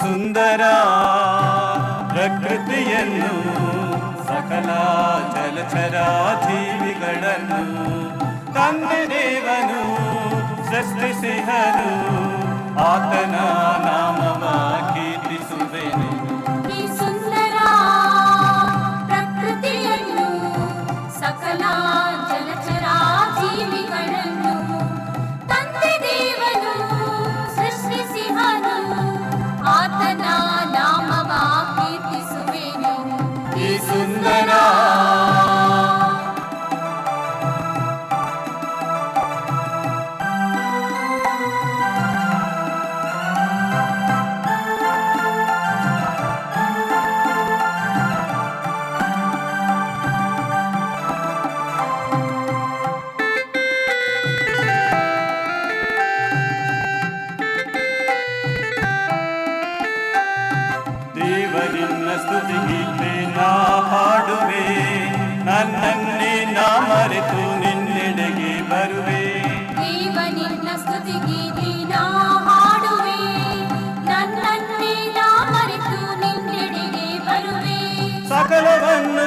ಸುಂದರ ಪ್ರಕೃತಿಯನ್ನು ಸಕಲ ಜಲಚರ ಜೀವಿಗಳನ್ನು ತಂದೆ ದೇವನು ಸೃಷ್ಟಿಸಿಹನು ದೇವರಿನ್ನ ಸ್ತುತಿ ಗೀತೆ ನಾ ಹಾಡುವೆ ನನ್ನನ್ನೇ ನಾ ಮರೆತು ನಿನ್ನೆಡೆಗೆ ಬರುವೆ ದೇವನಿನ್ನ ಸ್ತುತಿಗೀತೆ ನಾ ಹಾಡುವೆ ನನ್ನನ್ನೇ ನಾ ಮರೆತು ನಿನ್ನೆಡೆಗೆ ಬರುವೆ ಸಕಲವನ್ನು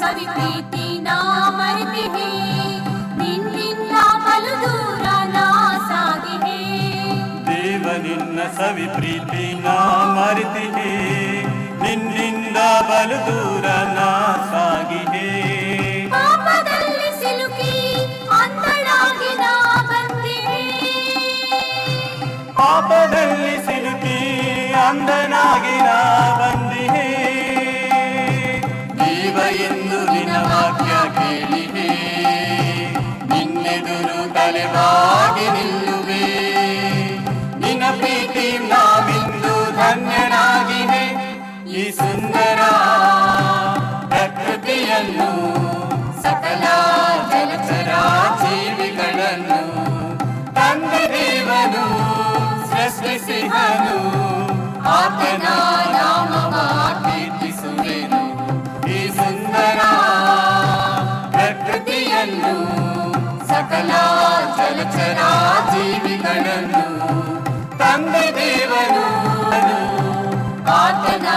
सभी सविप्रीति ಸವಿ ಪ್ರೀತಿ ನಾ ಮರೆತಿಹೆ ನಿನ್ನಿಂದ ಬಲು ದೂರ ನಾ ಸಾಗಿಹೆ ದೇವನಿನ್ನ ಸವಿ ಪ್ರೀತಿ ನಾ ಮರೆತಿದೆ ನಿನ್ನಿಂದ ಬಲು ದೂರ ತಲೆಬಾಗಿ ನಿಲ್ಲುವೆ. ನಿನ್ನ ಪ್ರೀತಿ ನಾವಿಂದು ಧನ್ಯನಾಗಿವೆ. ಈ ಸುಂದರ ಪ್ರಕೃತಿಯನ್ನು ಸಕಲ ಜಲಚರ ಜೀವಿಗಳನ್ನು ತಂದ ದೇವನು ಸೃಷ್ಟಿಸಿಹನು ಆತನ ನಾಮವ ಕೀರ್ತಿಸುವೆನು. ಈ ಸುಂದರ ಪ್ರಕೃತಿಯನ್ನು ಸಕಲ ಸಲಚನಾ ಜೀವಿಗಳನ್ನು ತಂದೆ ದೇವನು ಆತನಾ